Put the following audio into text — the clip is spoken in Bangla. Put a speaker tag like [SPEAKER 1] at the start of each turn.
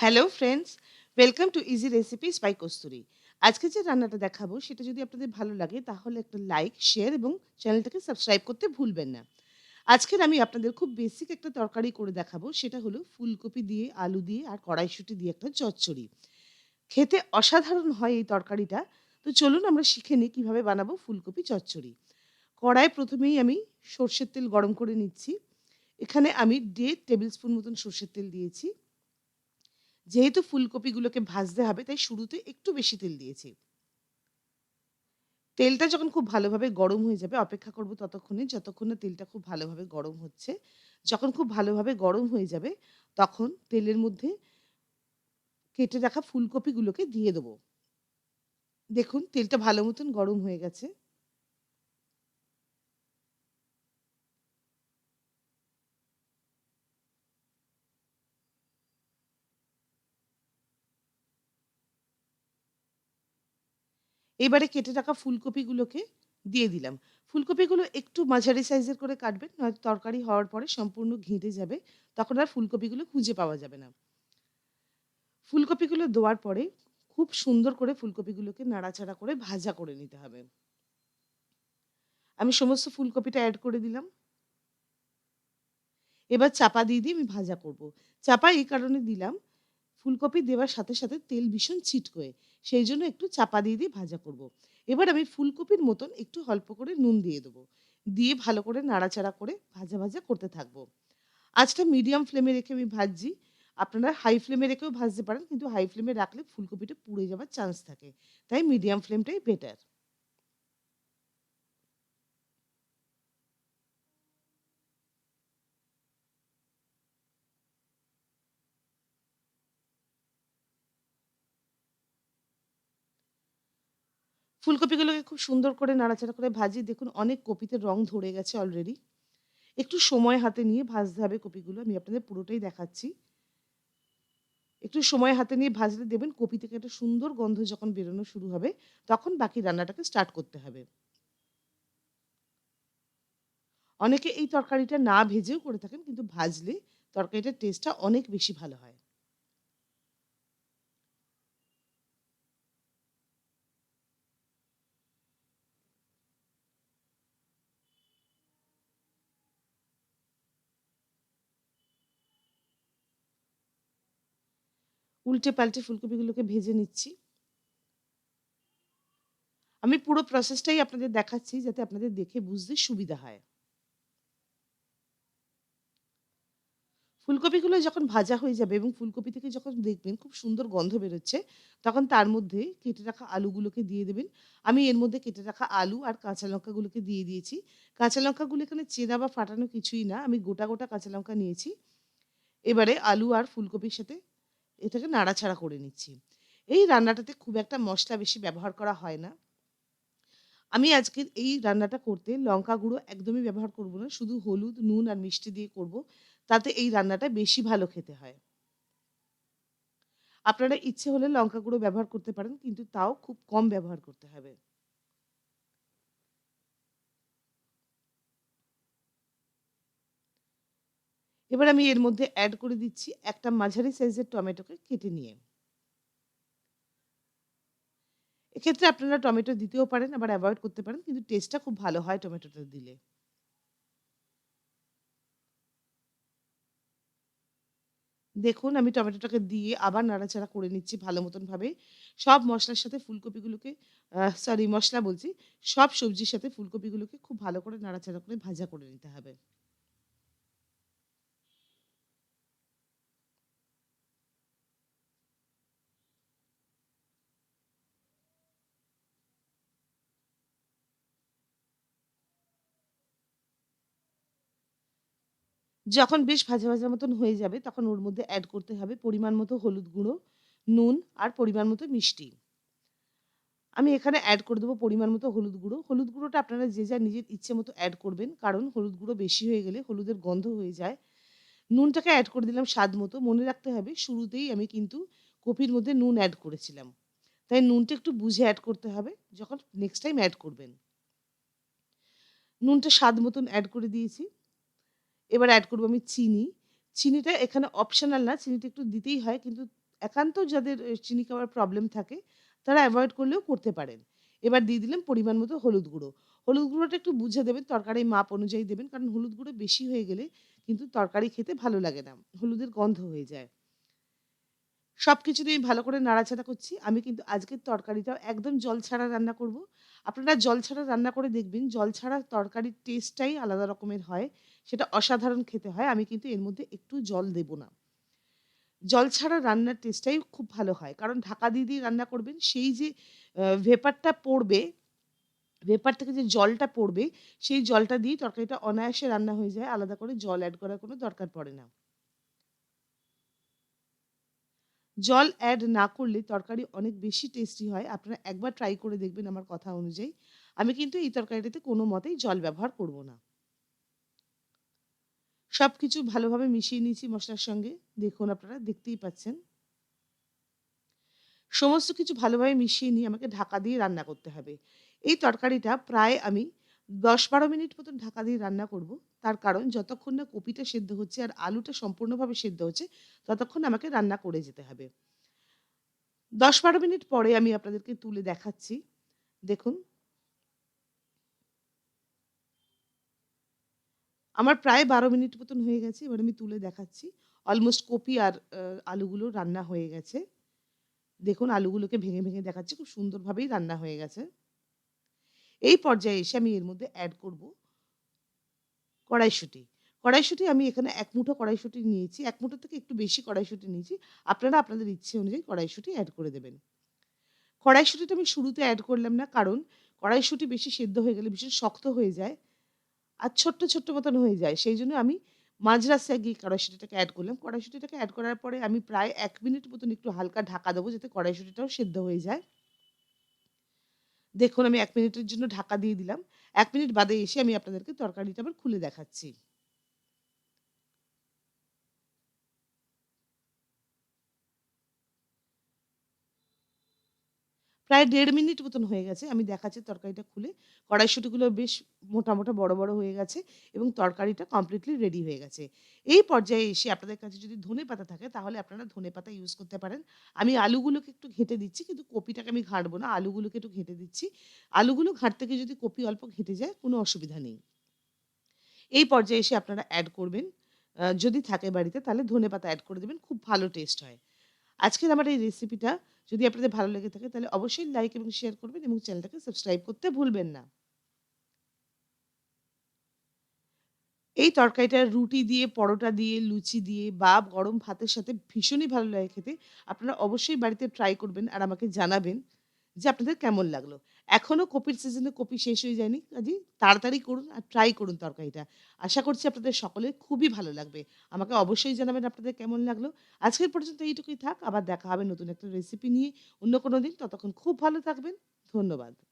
[SPEAKER 1] Hello friends welcome to easy recipes by Kasturi আজকে যে রান্নাটা দেখাবো, সেটা যদি আপনাদের ভালো লাগে, তাহলে একটা লাইক শেয়ার এবং চ্যানেলটাকে সাবস্ক্রাইব করতে ভুলবেন না। আজকের আমি আপনাদের খুব বেসিক একটা তরকারি করে দেখাবো, সেটা হলো ফুলকপি দিয়ে, আলু দিয়ে আর কড়াইশুঁটি দিয়ে একটা চচ্চড়ি। খেতে অসাধারণ হয় এই তরকারিটা। তো চলুন আমরা শিখে নিই কীভাবে বানাবো ফুলকপি চচ্চড়ি। কড়াই প্রথমেই আমি সর্ষের তেল গরম করে নিচ্ছি। এখানে আমি দেড় টেবিল স্পুন মতন সর্ষের তেল দিয়েছি। যেহেতু ফুলকপিগুলোকে ভাজতে হবে, তাই শুরুতে একটু বেশি তেল দিয়েছি। তেলটা যখন খুব ভালোভাবে গরম হয়ে যাবে, অপেক্ষা করব ততক্ষণে, যতক্ষণ না তেলটা খুব ভালোভাবে গরম হচ্ছে, যখন খুব ভালোভাবে গরম হয়ে যাবে, তখন তেলের মধ্যে কেটে রাখা ফুলকপিগুলোকে দিয়ে দেবো। দেখুন, তেলটা ভালো মতন গরম হয়ে গেছে। এবারে কেটে রাখা ফুলকপিগুলোকে দিয়ে দিলাম। ফুলকপিগুলো একটু মাঝারি সাইজের করে কাটবেন, নয়তো তরকারি হওয়ার পরে সম্পূর্ণ ঘেঁটে যাবে, তখন আর ফুলকপিগুলো খুঁজে পাওয়া যাবে না। ফুলকপিগুলো দেওয়ার পরে খুব সুন্দর করে ফুলকপিগুলোকে নাড়াচাড়া করে ভাজা করে নিতে হবে। আমি সমস্ত ফুলকপিটা অ্যাড করে দিলাম। এবার চাপা দিয়ে দিয়ে আমি ভাজা করব। চাপা এই কারণে দিলাম, ফুলকপি দেওয়ার সাথে সাথে তেল ভীষণ ছিটকোয়ে। সেই জন্য একটু চাপা দিয়ে দিয়ে ভাজা করব। এবার আমি ফুলকপির মতন একটু অল্প করে নুন দিয়ে দেবো। দিয়ে ভালো করে নাড়াচাড়া করে ভাজা ভাজা করতে থাকব। আজটা মিডিয়াম ফ্লেমে রেখে আমি ভাজছি। আপনারা হাই ফ্লেমে রেখেও ভাজতে পারেন, কিন্তু হাই ফ্লেমে রাখলে ফুলকপিটা পুড়ে যাওয়ার চান্স থাকে। তাই মিডিয়াম ফ্লেমটাই বেটার। ফুলকপিগুলোকে খুব সুন্দর করে নাড়াচাড়া করে ভাজি দেখুন, অনেক কপিতে রং ধরে গেছে অলরেডি একটু সময় হাতে নিয়ে ভাজতে হবে কপিগুলো, আমি আপনাদের পুরোটাই দেখাচ্ছি। একটু সময় হাতে নিয়ে ভাজলে দেবেন কপি থেকে একটা সুন্দর গন্ধ যখন বেরোনো শুরু হবে, তখন বাকি রান্নাটাকে স্টার্ট করতে হবে। অনেকে এই তরকারিটা না ভেজেও করে থাকেন, কিন্তু ভাজলে তরকারিটার টেস্টটা অনেক বেশি ভালো হয়। উল্টে পাল্টে ফুলকপিগুলোকে ভেজে নিচ্ছি। আমি পুরো প্রসেসটাই আপনাদের দেখাচ্ছি যাতে আপনাদের দেখে বুঝতে সুবিধা হয়। ফুলকপিগুলো যখন ভাজা হয়ে যাবে এবং ফুলকপি থেকে যখন দেখবেন খুব সুন্দর গন্ধ বেরোচ্ছে, তখন তার মধ্যে কেটে রাখা আলুগুলোকে দিয়ে দেবেন। আমি এর মধ্যে কেটে রাখা আলু আর কাঁচা লঙ্কাগুলোকে দিয়ে দিয়েছি। কাঁচা লঙ্কাগুলো এখানে চেনা বা ফাটানো কিছুই না। আমি গোটা গোটা কাঁচা লঙ্কা নিয়েছি। এবারে আলু আর ফুলকপির সাথে এটাকে নাড়াচাড়া করে নিচ্ছি। এই রান্নাটাতে খুব একটা মশলা বেশি ব্যবহার করা হয় না। আমি আজকে এই রান্নাটা করতে লঙ্কা গুঁড়ো একদমই ব্যবহার করব না, শুধু হলুদ, নুন আর মিষ্টি দিয়ে করব, তাতে এই রান্নাটা বেশি ভালো খেতে হয়। আপনারা ইচ্ছে হলে লঙ্কা গুঁড়ো ব্যবহার করতে পারেন, কিন্তু তাও খুব কম ব্যবহার করতে হবে। এবার আমি এর মধ্যে অ্যাড করে দিচ্ছি একটা মাঝারি সাইজের টমেটোকে কেটে নিয়ে। এক্ষেত্রে আপনারা টমেটো দিতেও পারেন, আবার অ্যাভয়েড করতে পারেন, কিন্তু টেস্টটা খুব ভালো হয় টমেটোটা দিলে। দেখুন, আমি টমেটোটাকে দিয়ে আবার নাড়াচাড়া করে নিচ্ছি ভালো মতন ভাবে। সব মশলার সাথে ফুলকপিগুলোকে সরি মশলা বলছি, সব সবজির সাথে ফুলকপিগুলোকে খুব ভালো করে নাড়াচাড়া করে ভাজা করে নিতে হবে। যখন বেশ ভাজা, ভাজা মতন হয়ে যাবে তখন ওর মধ্যে অ্যাড করতে হবে পরিমাণ মতো হলুদ গুঁড়ো, নুন আর পরিমাণ মতো মিষ্টি। আমি এখানে অ্যাড করে দেবো পরিমাণ মতো হলুদ গুঁড়ো। হলুদ গুঁড়োটা আপনারা যে যার নিজের ইচ্ছে মতো অ্যাড করবেন। কারণ হলুদ গুঁড়ো বেশি হয়ে গেলে হলুদের গন্ধ হয়ে যায়। নুনটাকে অ্যাড করে দিলাম স্বাদ মতো। মনে রাখতে হবে শুরুতেই আমি কিন্তু কপির মধ্যে নুন অ্যাড করেছিলাম। তাই নুনটা একটু বুঝে অ্যাড করতে হবে যখন নেক্সট টাইম অ্যাড করবেন। নুনটা স্বাদ মতন অ্যাড করে দিয়েছি। এবার অ্যাড করব আমি চিনি চিনিটা এখানে অপশনাল না চিনিটা একটু দিতেই হয় কিন্তু একান্ত যাদের চিনি খাওয়ার প্রবলেম থাকে তারা এভয়েড করলেও করতে পারেন। এবার দিয়ে দিলাম পরিমাণ মতো হলুদ গুঁড়ো। হলুদ গুঁড়োটা একটু বুঝে দেবেন, তরকারি মাপ অনুযায়ী দেবেন। কারণ হলুদ গুঁড়ো বেশি হয়ে গেলে কিন্তু তরকারি খেতে ভালো লাগে না। হলুদের গন্ধ হয়ে যায়। সবকিছু দিয়ে ভালো করে নাড়াচাড়া করছি। আমি কিন্তু আজকের তরকারিটাও একদম জল ছাড়া রান্না করব। আপনারা জল ছাড়া রান্না করে দেখবেন, জল ছাড়া তরকারির টেস্টটাই আলাদা রকমের হয়। সেটা অসাধারণ খেতে হয়। আমি কিন্তু এর মধ্যে একটু জল দেব না। জল ছাড়া রান্নার টেস্টটাই খুব ভালো হয়। কারণ ঢাকা দিয়ে, দিয়ে রান্না করবেন সেই যে ভেপারটা পড়বে, ভেপার থেকে যে জলটা পড়বে, সেই জলটা দিয়েই তরকারিটা অনায়াসে রান্না হয়ে যায়। আলাদা করে জল অ্যাড করার কোনো দরকার পড়ে না। জল অ্যাড না করলে তরকারি অনেক বেশি টেস্টি হয়। আপনারা একবার ট্রাই করে দেখবেন আমার কথা অনুযায়ী। আমি কিন্তু এই তরকারিটাতে কোনো মতেই জল ব্যবহার করব না। সব কিছু ভালোভাবে মিশিয়ে নিয়েছি মশলার সঙ্গে। দেখুন আপনারা, দেখতেই পাচ্ছেন। সমস্ত কিছু ভালোভাবে মিশিয়ে নিয়ে আমাকে ঢাকা দিয়ে রান্না করতে হবে। এই তরকারিটা প্রায় আমি ১০-১২ মিনিট মতন ঢাকা দিয়ে রান্না করব। তার কারণ যতক্ষণ না কপিটা সেদ্ধ হচ্ছে আর আলুটা সম্পূর্ণভাবে সেদ্ধ হচ্ছে, ততক্ষণ আমাকে রান্না করে যেতে হবে। ১০-১২ মিনিট পরে আমি আপনাদেরকে তুলে দেখাচ্ছি। দেখুন। আমার প্রায় ১২ মিনিট মতন হয়ে গেছে। এবার আমি তুলে দেখাচ্ছি। অলমোস্ট কপি আর আলুগুলো রান্না হয়ে গেছে। দেখুন আলুগুলোকে ভেঙে, ভেঙে দেখাচ্ছি। খুব সুন্দরভাবেই রান্না হয়ে গেছে। এই পর্যায়ে এসে আমি এর মধ্যে অ্যাড করব কড়াইশুঁটি। কড়াইশুঁটি আমি এখানে এক মুঠো কড়াইশুঁটি নিয়েছি। এক মুঠো থেকে একটু বেশি কড়াইশুঁটি নিয়েছি। আপনারা আপনাদের ইচ্ছে অনুযায়ী কড়াইশুঁটি অ্যাড করে দেবেন। কড়াইশুঁটিটা আমি শুরুতে অ্যাড করলাম না। কারণ কড়াইশুঁটি বেশি সেদ্ধ হয়ে গেলে ভীষণ শক্ত হয়ে যায়। আর ছোট্ট, ছোট্ট মতন হয়ে যায়। সেই জন্য আমি মাঝ রাস্তায় গিয়ে কড়াইশুঁটিটাকে অ্যাড করলাম। কড়াইশুঁটিটাকে অ্যাড করার পরে আমি প্রায় এক মিনিট মতন একটু হালকা ঢাকা দেবো যাতে কড়াইশুঁটিটাও সেদ্ধ হয়ে যায়। দেখুন, আমি এক মিনিটের জন্য ঢাকা দিয়ে দিলাম। এক মিনিট বাদে এসে আমি আপনাদেরকে তরকারিটা আবার খুলে দেখাচ্ছি। প্রায় দেড় মিনিট মতন হয়ে গেছে। আমি দেখাচ্ছি তরকারিটা খুলে। কড়াইশুঁটিগুলো বেশ মোটা, মোটা বড়, বড় হয়ে গেছে এবং তরকারিটা কমপ্লিটলি রেডি হয়ে গেছে। এই পর্যায়ে এসে আপনাদের কাছে যদি ধনেপাতা থাকে তাহলে আপনারা ধনেপাতা ইউজ করতে পারেন। আমি আলুগুলোকে একটু ঘেঁটে দিচ্ছি কিন্তু কপিটাকে আমি ঘাঁটবো না। আলুগুলোকে একটু ঘেঁটে দিচ্ছি। আলুগুলো ঘাঁটতে গিয়ে যদি কপি অল্প ঘেঁটে যায় কোনো অসুবিধা নেই। এই পর্যায়ে এসে আপনারা অ্যাড করবেন। যদি থাকে বাড়িতে তাহলে ধনেপাতা অ্যাড করে দেবেন। খুব ভালো টেস্ট হয়। আজকের আমার এই রেসিপিটা যদি আপনাদের ভালো লেগে থাকে তাহলে অবশ্যই লাইক এবং শেয়ার করবেন এবং চ্যানেলটাকে সাবস্ক্রাইব করতে ভুলবেন না। এই তরকারিটা রুটি দিয়ে, পরোটা দিয়ে, লুচি দিয়ে বা গরম ভাতের সাথে ভীষণই ভালো লাগে খেতে। আপনারা অবশ্যই বাড়িতে ট্রাই করবেন আর আমাকে জানাবেন যে আপনাদের কেমন লাগল। এখনও কপির সিজনে কপি শেষ হয়ে যায়নি। কাজে তাড়াতাড়ি করুন আর ট্রাই করুন তরকারিটা। আশা করছি আপনাদের সকলের খুবই ভালো লাগবে। আমাকে অবশ্যই জানাবেন আপনাদের কেমন লাগল। আজকের পর্যন্ত এইটুকুই থাক। আবার দেখা হবে নতুন একটা রেসিপি নিয়ে অন্য কোনো দিন। ততক্ষণ খুব ভালো থাকবেন। ধন্যবাদ।